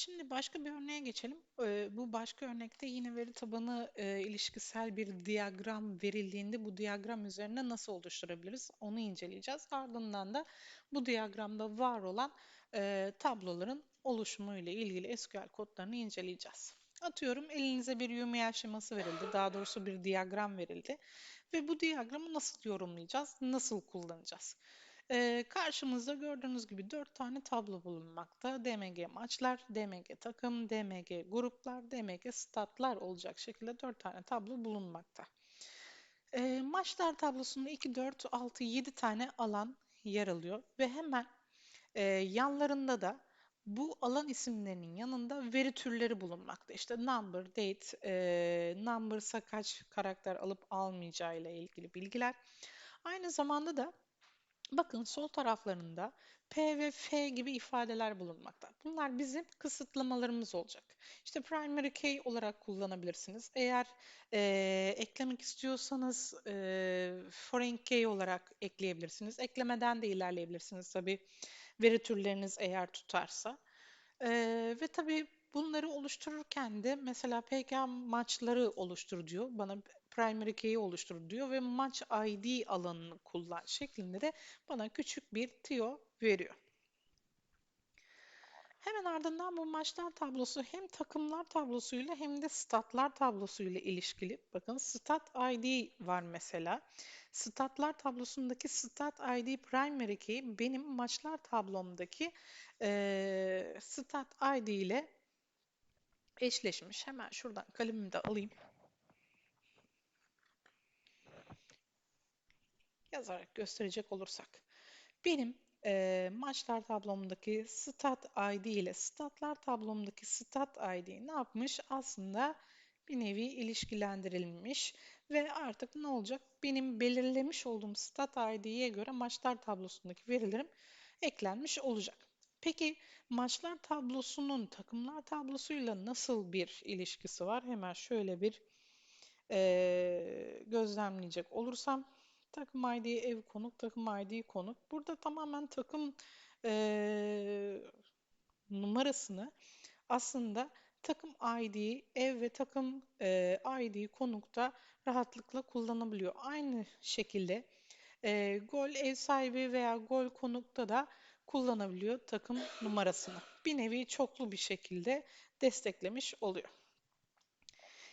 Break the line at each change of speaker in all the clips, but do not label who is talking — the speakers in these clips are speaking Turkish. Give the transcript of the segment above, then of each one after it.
Şimdi başka bir örneğe geçelim. Ee, bu başka örnekte yine veri tabanı e, ilişkisel bir diyagram verildiğinde bu diyagram üzerine nasıl oluşturabiliriz onu inceleyeceğiz. Ardından da bu diyagramda var olan e, tabloların oluşumu ile ilgili SQL kodlarını inceleyeceğiz. Atıyorum elinize bir UML şeması verildi, daha doğrusu bir diyagram verildi ve bu diyagramı nasıl yorumlayacağız, nasıl kullanacağız? Ee, karşımızda gördüğünüz gibi 4 tane tablo bulunmakta. DMG maçlar, DMG takım, DMG gruplar, DMG statlar olacak şekilde 4 tane tablo bulunmakta. Ee, maçlar tablosunda 2, 4, 6, 7 tane alan yer alıyor ve hemen e, yanlarında da bu alan isimlerinin yanında veri türleri bulunmakta. İşte number, date, e, number'sa kaç karakter alıp almayacağı ile ilgili bilgiler. Aynı zamanda da Bakın sol taraflarında P ve F gibi ifadeler bulunmakta. Bunlar bizim kısıtlamalarımız olacak. İşte primary key olarak kullanabilirsiniz. Eğer e, eklemek istiyorsanız e, foreign key olarak ekleyebilirsiniz. Eklemeden de ilerleyebilirsiniz tabii veri türleriniz eğer tutarsa. E, ve tabii bunları oluştururken de mesela PK maçları oluştur diyor. Bana primary key'i oluştur diyor ve maç ID alanını kullan şeklinde de bana küçük bir tiyo veriyor. Hemen ardından bu maçlar tablosu hem takımlar tablosuyla hem de statlar tablosuyla ilişkili. Bakın stat ID var mesela. Statlar tablosundaki stat ID primary key benim maçlar tablomdaki e, stat ID ile eşleşmiş. Hemen şuradan kalemimi de alayım. Yazarak gösterecek olursak. Benim e, maçlar tablomdaki stat ID ile statlar tablomdaki stat ID ne yapmış? Aslında bir nevi ilişkilendirilmiş ve artık ne olacak? Benim belirlemiş olduğum stat ID'ye göre maçlar tablosundaki verilerim eklenmiş olacak. Peki maçlar tablosunun takımlar tablosuyla nasıl bir ilişkisi var? Hemen şöyle bir e, gözlemleyecek olursam Takım ID ev konuk, takım ID konuk. Burada tamamen takım e, numarasını aslında takım ID, ev ve takım e, ID konukta rahatlıkla kullanabiliyor. Aynı şekilde e, gol ev sahibi veya gol konukta da kullanabiliyor takım numarasını. Bir nevi çoklu bir şekilde desteklemiş oluyor.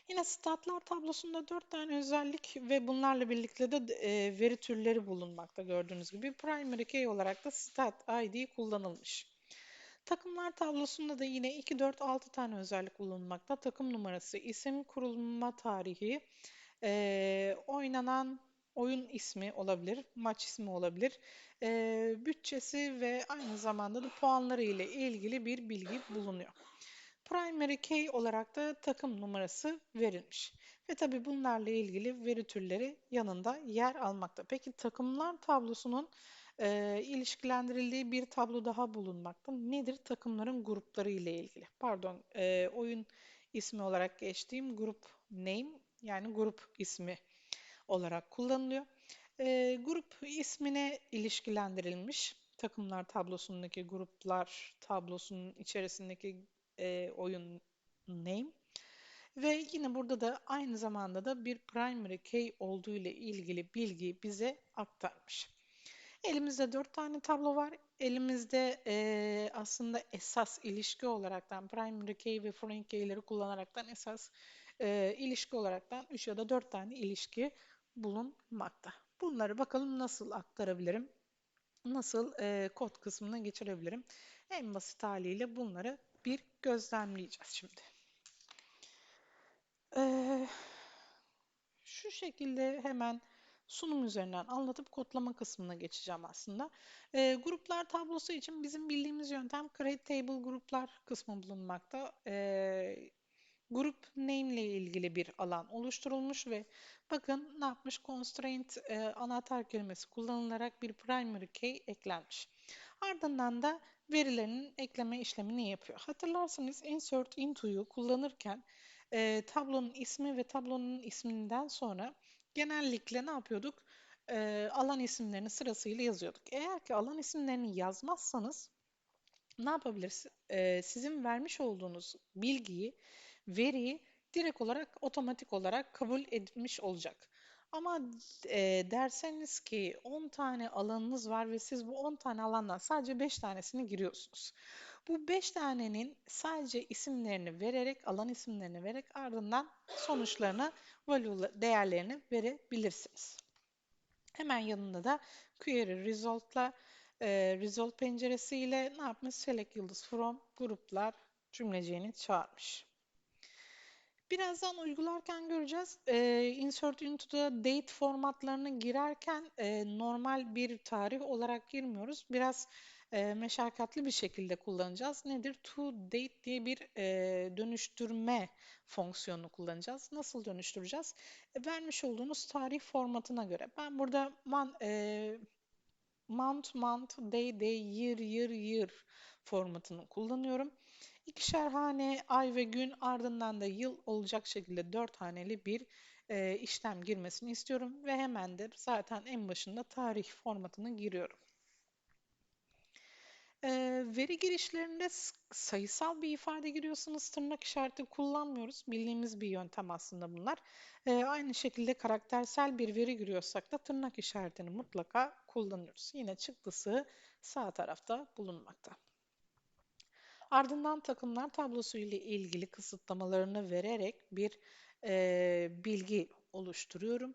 Yine statlar tablosunda dört tane özellik ve bunlarla birlikte de e, veri türleri bulunmakta gördüğünüz gibi. Primary key olarak da stat ID kullanılmış. Takımlar tablosunda da yine 2, 4, 6 tane özellik bulunmakta. Takım numarası, isim, kurulma tarihi, e, oynanan oyun ismi olabilir, maç ismi olabilir, e, bütçesi ve aynı zamanda da puanları ile ilgili bir bilgi bulunuyor. Primary key olarak da takım numarası verilmiş. Ve tabii bunlarla ilgili veri türleri yanında yer almakta. Peki takımlar tablosunun e, ilişkilendirildiği bir tablo daha bulunmakta. Nedir? Takımların grupları ile ilgili. Pardon, e, oyun ismi olarak geçtiğim grup name yani grup ismi olarak kullanılıyor. E, grup ismine ilişkilendirilmiş takımlar tablosundaki gruplar tablosunun içerisindeki e, oyun name. Ve yine burada da aynı zamanda da bir primary key olduğu ile ilgili bilgi bize aktarmış. Elimizde dört tane tablo var. Elimizde e, aslında esas ilişki olaraktan primary key ve foreign key'leri kullanaraktan esas e, ilişki olaraktan 3 ya da 4 tane ilişki bulunmakta. Bunları bakalım nasıl aktarabilirim? Nasıl e, kod kısmına geçirebilirim? En basit haliyle bunları bir gözlemleyeceğiz şimdi. Ee, şu şekilde hemen sunum üzerinden anlatıp kodlama kısmına geçeceğim aslında. E, gruplar tablosu için bizim bildiğimiz yöntem create table gruplar kısmı bulunmakta. E, grup name ile ilgili bir alan oluşturulmuş ve bakın ne yapmış constraint e, anahtar kelimesi kullanılarak bir primary key eklenmiş. Ardından da verilerinin ekleme işlemini yapıyor. Hatırlarsanız insert into'yu kullanırken e, tablonun ismi ve tablonun isminden sonra genellikle ne yapıyorduk? E, alan isimlerini sırasıyla yazıyorduk. Eğer ki alan isimlerini yazmazsanız ne yapabiliriz? Ee, sizin vermiş olduğunuz bilgiyi, veriyi direkt olarak otomatik olarak kabul edilmiş olacak. Ama e, derseniz ki 10 tane alanınız var ve siz bu 10 tane alandan sadece 5 tanesini giriyorsunuz. Bu 5 tanenin sadece isimlerini vererek, alan isimlerini vererek ardından sonuçlarına, value değerlerini verebilirsiniz. Hemen yanında da query result'la e, result penceresiyle ne yapmış? Select yıldız from gruplar cümleceğini çağırmış. Birazdan uygularken göreceğiz. E, insert into the date formatlarını girerken e, normal bir tarih olarak girmiyoruz. Biraz e, meşakkatli bir şekilde kullanacağız. Nedir? To date diye bir e, dönüştürme fonksiyonunu kullanacağız. Nasıl dönüştüreceğiz? E, vermiş olduğunuz tarih formatına göre. Ben burada man, e, month, month, day, day, year, year, year formatını kullanıyorum. İkişer hane, ay ve gün ardından da yıl olacak şekilde dört haneli bir e, işlem girmesini istiyorum ve hemen de zaten en başında tarih formatını giriyorum. E, veri girişlerinde sayısal bir ifade giriyorsanız tırnak işareti kullanmıyoruz. Bildiğimiz bir yöntem aslında bunlar. E, aynı şekilde karaktersel bir veri giriyorsak da tırnak işaretini mutlaka kullanıyoruz. Yine çıktısı sağ tarafta bulunmakta. Ardından takımlar tablosu ile ilgili kısıtlamalarını vererek bir e, bilgi oluşturuyorum.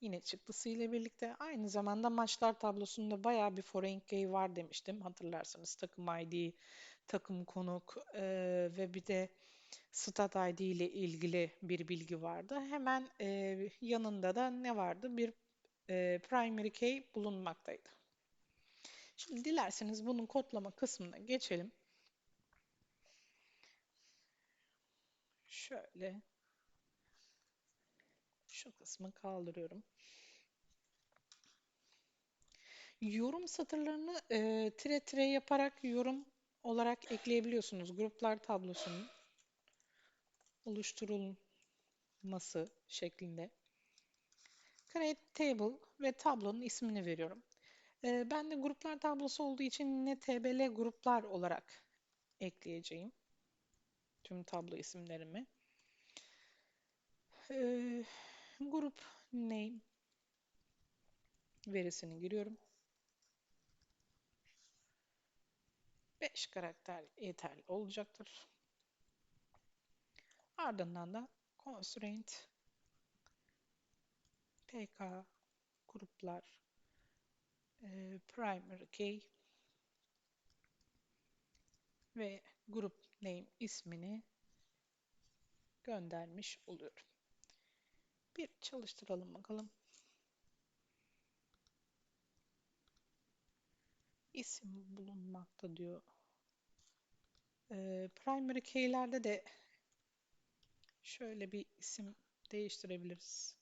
Yine çıktısı ile birlikte aynı zamanda maçlar tablosunda bayağı bir foreign key var demiştim. Hatırlarsanız takım ID, takım konuk e, ve bir de stat ID ile ilgili bir bilgi vardı. Hemen e, yanında da ne vardı? Bir e, primary key bulunmaktaydı. Şimdi dilerseniz bunun kodlama kısmına geçelim. Şöyle şu kısmı kaldırıyorum. Yorum satırlarını e, tire tire yaparak yorum olarak ekleyebiliyorsunuz. Gruplar tablosunun oluşturulması şeklinde. Create table ve tablonun ismini veriyorum. E, ben de gruplar tablosu olduğu için yine tbl gruplar olarak ekleyeceğim. Tüm tablo isimlerimi. E, grup name verisini giriyorum. 5 karakter yeterli olacaktır. Ardından da constraint pk gruplar primary key ve grup name ismini göndermiş oluyorum. Bir çalıştıralım bakalım. isim bulunmakta diyor. Primary key'lerde de şöyle bir isim değiştirebiliriz.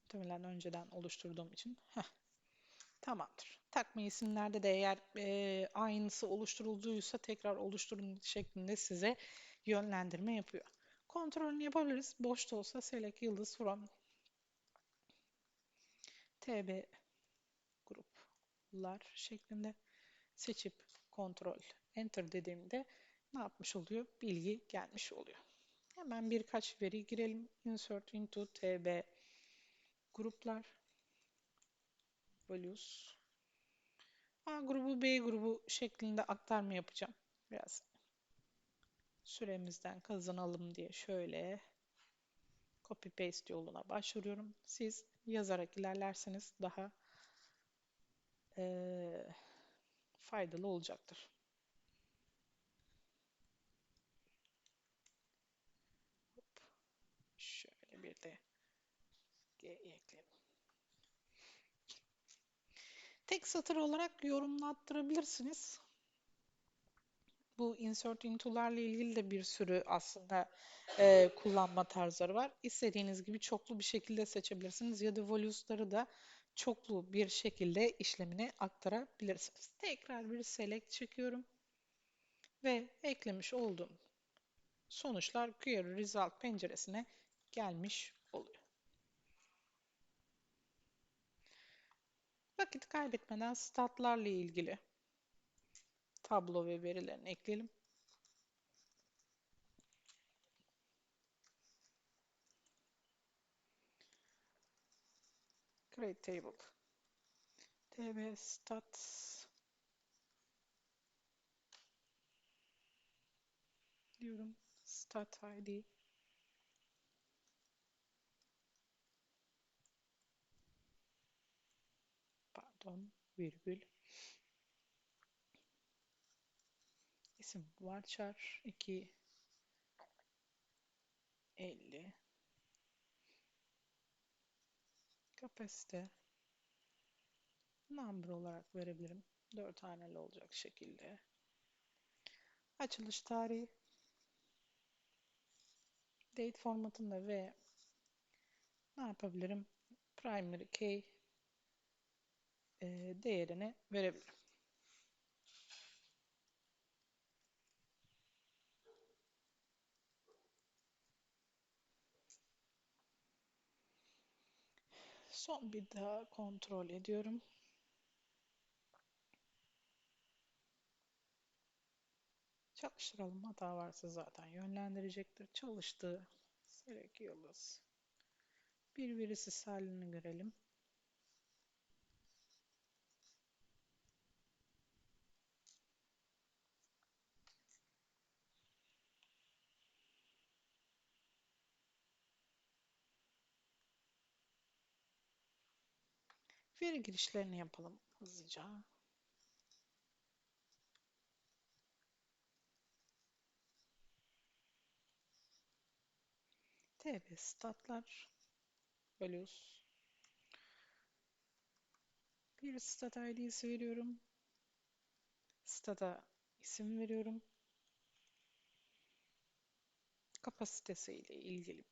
Muhtemelen önceden oluşturduğum için. Heh. Tamamdır. Takma isimlerde de eğer e, aynısı oluşturulduysa tekrar oluşturun şeklinde size yönlendirme yapıyor. Kontrolünü yapabiliriz. Boş da olsa select yıldız from tb gruplar şeklinde seçip kontrol enter dediğimde ne yapmış oluyor? Bilgi gelmiş oluyor. Hemen birkaç veri girelim. Insert into tb gruplar values A grubu B grubu şeklinde aktarma yapacağım. Biraz süremizden kazanalım diye şöyle copy paste yoluna başvuruyorum. Siz yazarak ilerlerseniz daha e, faydalı olacaktır. Hop. Şöyle bir de G ekleyelim. Tek satır olarak yorumlattırabilirsiniz. Bu insert into'larla ilgili de bir sürü aslında e, kullanma tarzları var. İstediğiniz gibi çoklu bir şekilde seçebilirsiniz ya da values'ları da çoklu bir şekilde işlemine aktarabilirsiniz. Tekrar bir select çekiyorum ve eklemiş olduğum sonuçlar query result penceresine gelmiş oluyor. Vakit kaybetmeden statlarla ilgili tablo ve verilerini ekleyelim. Create table. tb stats diyorum. Stat id pardon virgül isim varchar 2 50 kapasite number olarak verebilirim. 4 haneli olacak şekilde. Açılış tarihi date formatında ve ne yapabilirim? Primary key e, değerini verebilirim. Son bir daha kontrol ediyorum. Çalıştıralım. Hata varsa zaten yönlendirecektir. Çalıştı. Select yıldız. Bir verisiz halini görelim. Veri girişlerini yapalım hızlıca. TB statlar values bir stat id'si veriyorum. Stata isim veriyorum. Kapasitesiyle ilgili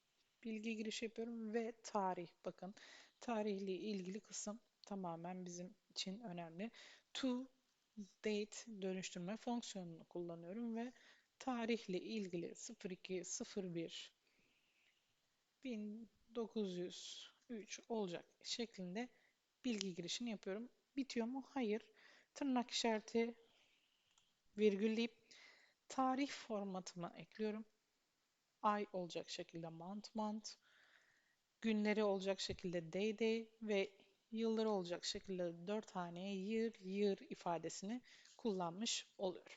bilgi giriş yapıyorum ve tarih. Bakın tarihle ilgili kısım tamamen bizim için önemli. To date dönüştürme fonksiyonunu kullanıyorum ve tarihle ilgili 0201 1903 olacak şeklinde bilgi girişini yapıyorum. Bitiyor mu? Hayır. Tırnak işareti virgülleyip tarih formatımı ekliyorum. Ay olacak şekilde month month, günleri olacak şekilde day day ve yılları olacak şekilde 4 haneye year year ifadesini kullanmış oluyorum.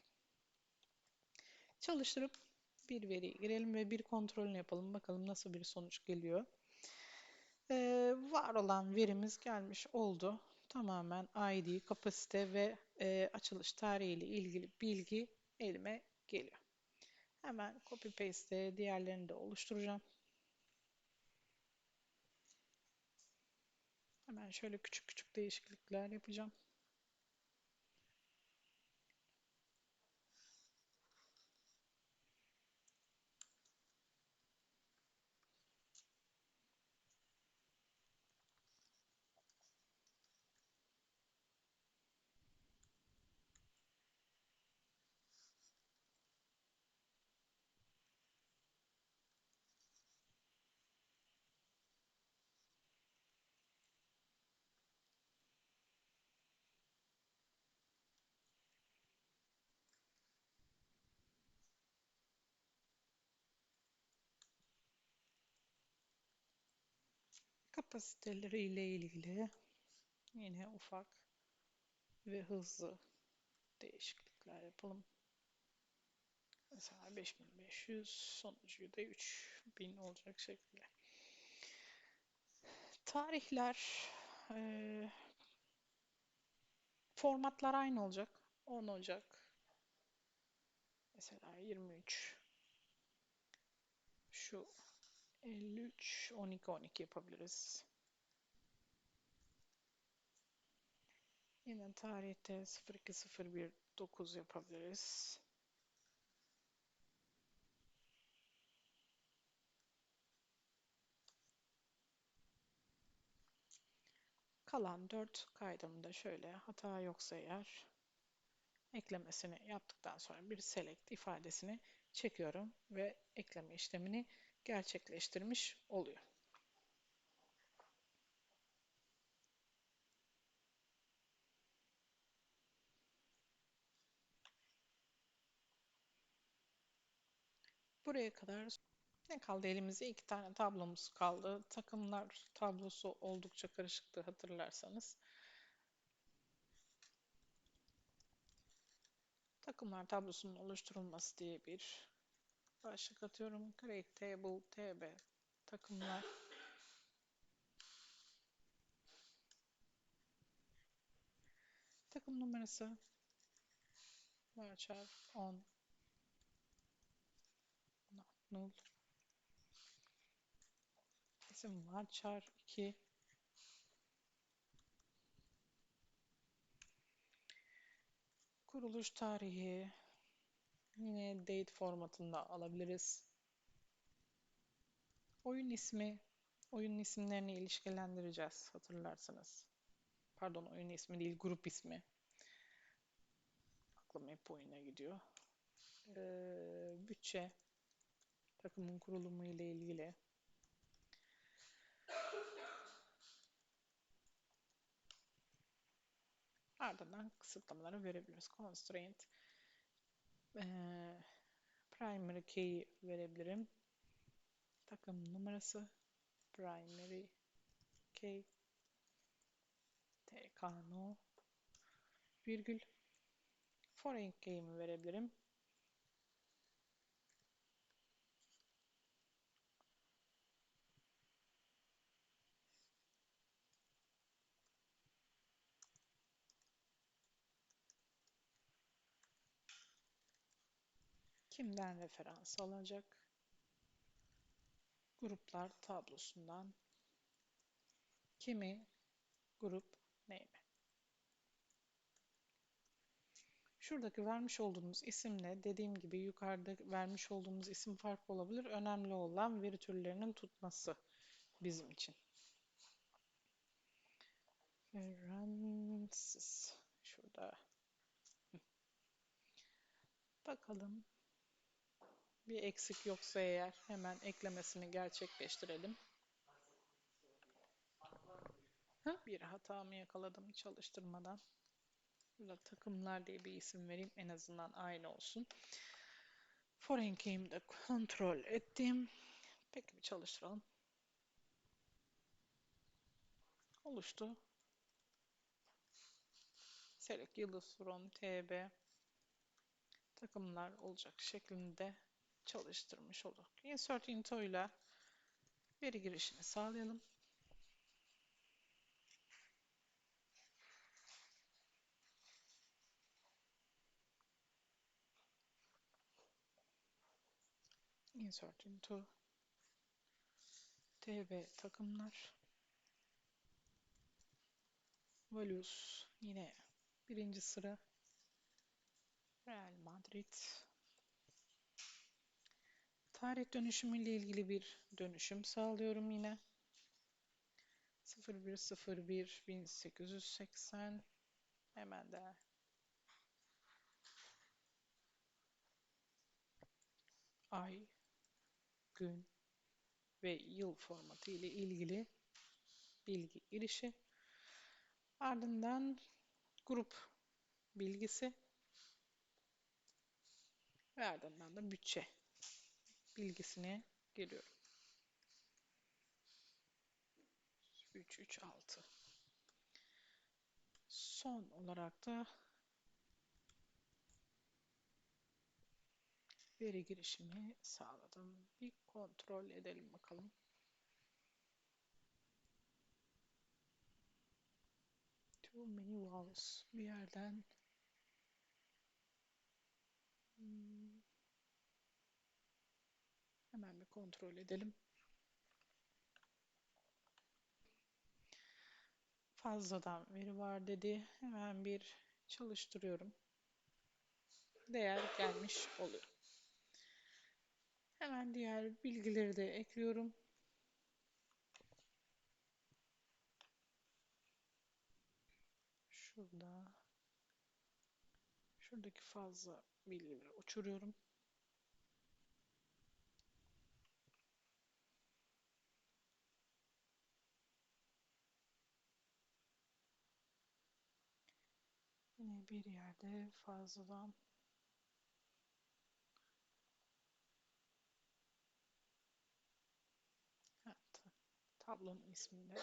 Çalıştırıp bir veriyi girelim ve bir kontrolünü yapalım. Bakalım nasıl bir sonuç geliyor. Ee, var olan verimiz gelmiş oldu. Tamamen ID, kapasite ve e, açılış tarihi ile ilgili bilgi elime geliyor. Hemen copy paste diğerlerini de oluşturacağım. Hemen şöyle küçük küçük değişiklikler yapacağım. Kapasiteleri ile ilgili yine ufak ve hızlı değişiklikler yapalım. Mesela 5500 sonucu da 3000 olacak şekilde. Tarihler e, formatlar aynı olacak. 10 Ocak mesela 23 şu 53 12 12 yapabiliriz. Yine tarihte 0201 9 yapabiliriz. Kalan 4 kaydımda şöyle hata yoksa eğer eklemesini yaptıktan sonra bir select ifadesini çekiyorum ve ekleme işlemini gerçekleştirmiş oluyor. Buraya kadar ne kaldı elimizde? iki tane tablomuz kaldı. Takımlar tablosu oldukça karışıktı hatırlarsanız. Takımlar tablosunun oluşturulması diye bir başlık atıyorum. Create Table TB takımlar. Takım numarası. Varchar 10 not null isim varchar 2 kuruluş tarihi yine date formatında alabiliriz. Oyun ismi oyun isimlerini ilişkilendireceğiz hatırlarsanız. Pardon oyun ismi değil grup ismi. Aklım hep oyuna gidiyor. Ee, bütçe takımın kurulumu ile ilgili. Ardından kısıtlamaları verebiliriz. Constraint primary key verebilirim. Takım numarası primary key tkno virgül foreign key'imi verebilirim. Kimden referans alacak? Gruplar tablosundan kimi grup name. Şuradaki vermiş olduğumuz isimle dediğim gibi yukarıda vermiş olduğumuz isim farklı olabilir. Önemli olan veri türlerinin tutması bizim için. References. Şurada. Bakalım. Bir eksik yoksa eğer hemen eklemesini gerçekleştirelim. Bir hatamı yakaladım çalıştırmadan. Burada takımlar diye bir isim vereyim. En azından aynı olsun. Foreign key'imi de kontrol ettim. Peki bir çalıştıralım. Oluştu. Select yıldız from tb takımlar olacak şeklinde çalıştırmış olduk. Insert into ile veri girişini sağlayalım. Insert into tb takımlar values yine birinci sıra Real Madrid tarih dönüşümü ile ilgili bir dönüşüm sağlıyorum yine. 0101 1880 hemen de. Ay gün ve yıl formatı ile ilgili bilgi girişi. Ardından grup bilgisi. Ve ardından da bütçe bilgisine geliyorum. 3, 3, 6. Son olarak da veri girişimi sağladım. Bir kontrol edelim bakalım. Too many vowels bir yerden hmm. Hemen bir kontrol edelim. Fazladan veri var dedi. Hemen bir çalıştırıyorum. Değer gelmiş oluyor. Hemen diğer bilgileri de ekliyorum. Şurada şuradaki fazla bilgileri uçuruyorum. Yine bir yerde fazladan evet, tablonun isminde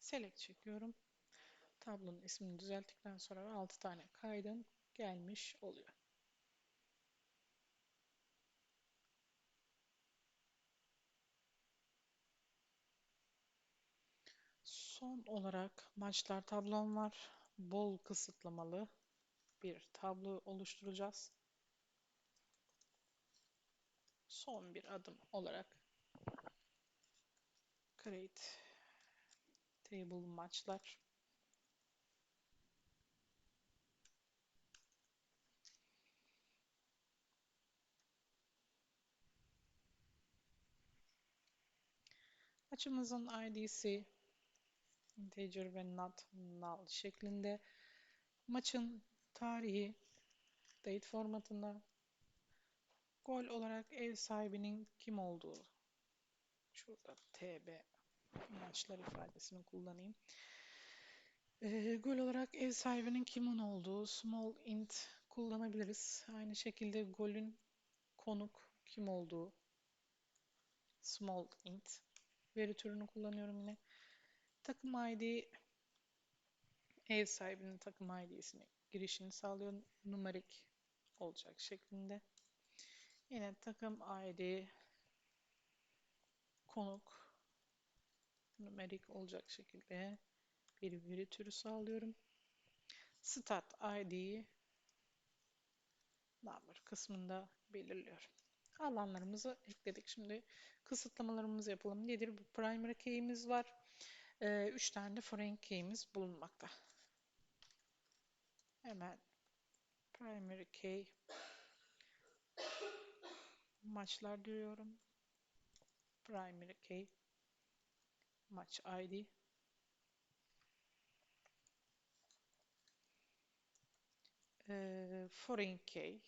select çekiyorum. Tablonun ismini düzelttikten sonra 6 tane kaydım gelmiş oluyor. Son olarak maçlar tablom var. Bol kısıtlamalı bir tablo oluşturacağız. Son bir adım olarak create table maçlar Maçımızın ID'si integer ve not null şeklinde. Maçın tarihi date formatında gol olarak ev sahibinin kim olduğu şurada TB maçlar ifadesini kullanayım. E, gol olarak ev sahibinin kimin olduğu small int kullanabiliriz. Aynı şekilde golün konuk kim olduğu small int veri türünü kullanıyorum yine. Takım ID ev sahibinin takım ID'sini girişini sağlıyor. Numarik olacak şeklinde. Yine takım ID konuk numarik olacak şekilde bir veri türü sağlıyorum. Stat ID'yi number kısmında belirliyorum. Alanlarımızı ekledik. Şimdi kısıtlamalarımızı yapalım. Nedir? Bu primary key'imiz var. 3 ee, tane de foreign key'imiz bulunmakta. Hemen primary key maçlar diyorum. Primary key maç ID ee, foreign key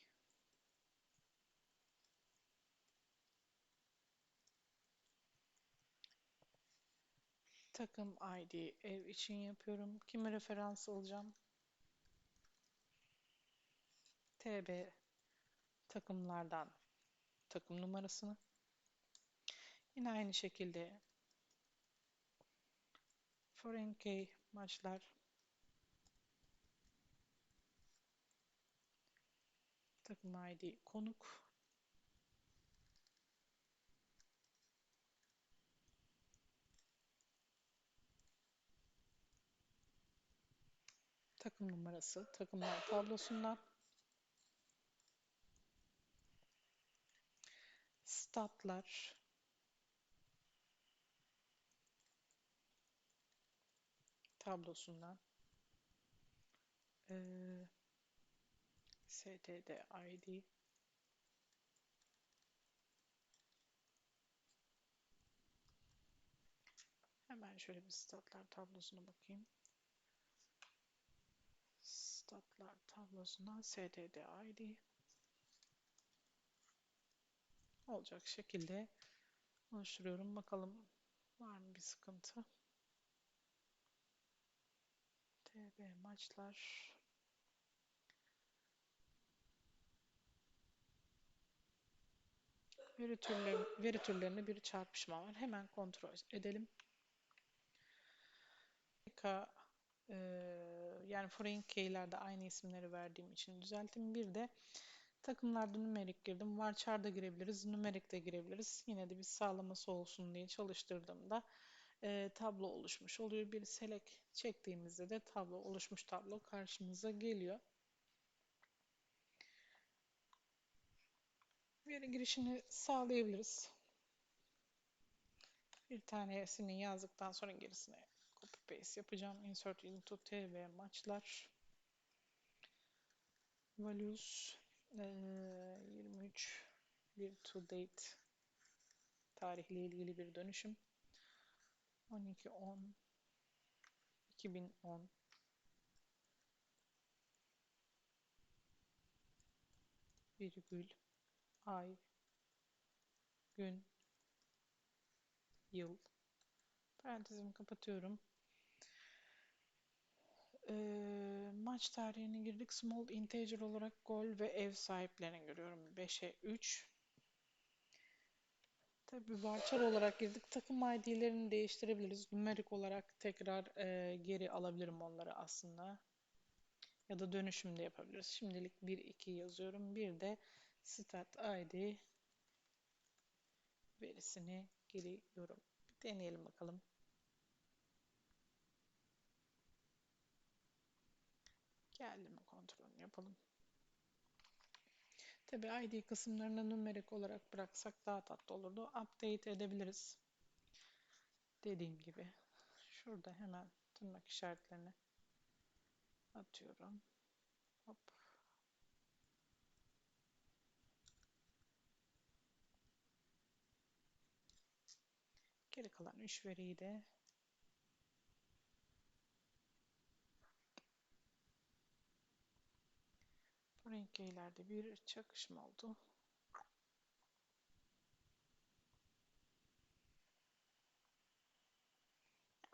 takım ID ev için yapıyorum. Kimi referans alacağım? TB takımlardan takım numarasını. Yine aynı şekilde foreign key maçlar takım ID konuk takım numarası takımlar tablosundan. Statlar. Tablosundan. Ee, std id hemen şöyle bir statlar tablosuna bakayım statlar tablosundan std id olacak şekilde oluşturuyorum. Bakalım var mı bir sıkıntı? TB maçlar veri, türleri, veri türlerinde bir çarpışma var. Hemen kontrol edelim. E, yani foreign key'lerde aynı isimleri verdiğim için düzelttim. Bir de Takımlarda numerik girdim. Varchar da girebiliriz. Numerik de girebiliriz. Yine de bir sağlaması olsun diye çalıştırdığımda e, tablo oluşmuş oluyor. Bir select çektiğimizde de tablo oluşmuş tablo karşımıza geliyor. Veri girişini sağlayabiliriz. Bir tanesini yazdıktan sonra gerisine copy paste yapacağım. Insert into tv maçlar. Values 23 bir to date. Tarihle ilgili bir dönüşüm. 12 10 2010 virgül ay gün yıl. Parantezimi kapatıyorum ee, maç tarihine girdik. Small integer olarak gol ve ev sahiplerini görüyorum. 5'e 3. Tabii varchar olarak girdik. Takım ID'lerini değiştirebiliriz. Numerik olarak tekrar e, geri alabilirim onları aslında. Ya da dönüşüm de yapabiliriz. Şimdilik 1, 2 yazıyorum. Bir de stat ID verisini giriyorum. Bir deneyelim bakalım. Geldi mi kontrolünü yapalım. Tabi ID kısımlarını numerik olarak bıraksak daha tatlı olurdu. Update edebiliriz. Dediğim gibi. Şurada hemen tırnak işaretlerini atıyorum. Hop. Geri kalan 3 veriyi de bu renklerde bir çakışma oldu.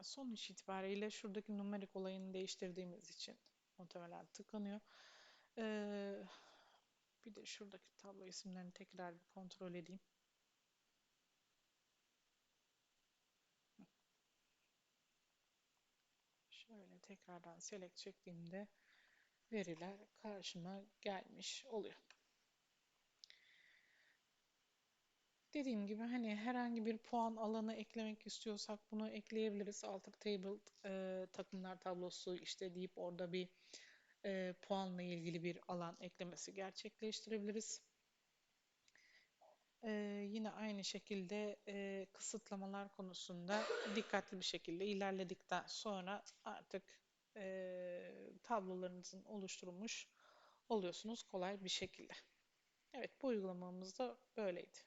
Sonuç itibariyle şuradaki numerik olayını değiştirdiğimiz için muhtemelen tıkanıyor. Ee, bir de şuradaki tablo isimlerini tekrar bir kontrol edeyim. Şöyle tekrardan select çektiğimde veriler karşıma gelmiş oluyor. Dediğim gibi hani herhangi bir puan alanı eklemek istiyorsak bunu ekleyebiliriz. Alter table e, takımlar tablosu işte deyip orada bir e, puanla ilgili bir alan eklemesi gerçekleştirebiliriz. E, yine aynı şekilde e, kısıtlamalar konusunda dikkatli bir şekilde ilerledikten sonra artık e, tablolarınızın oluşturulmuş oluyorsunuz kolay bir şekilde. Evet bu uygulamamız da böyleydi.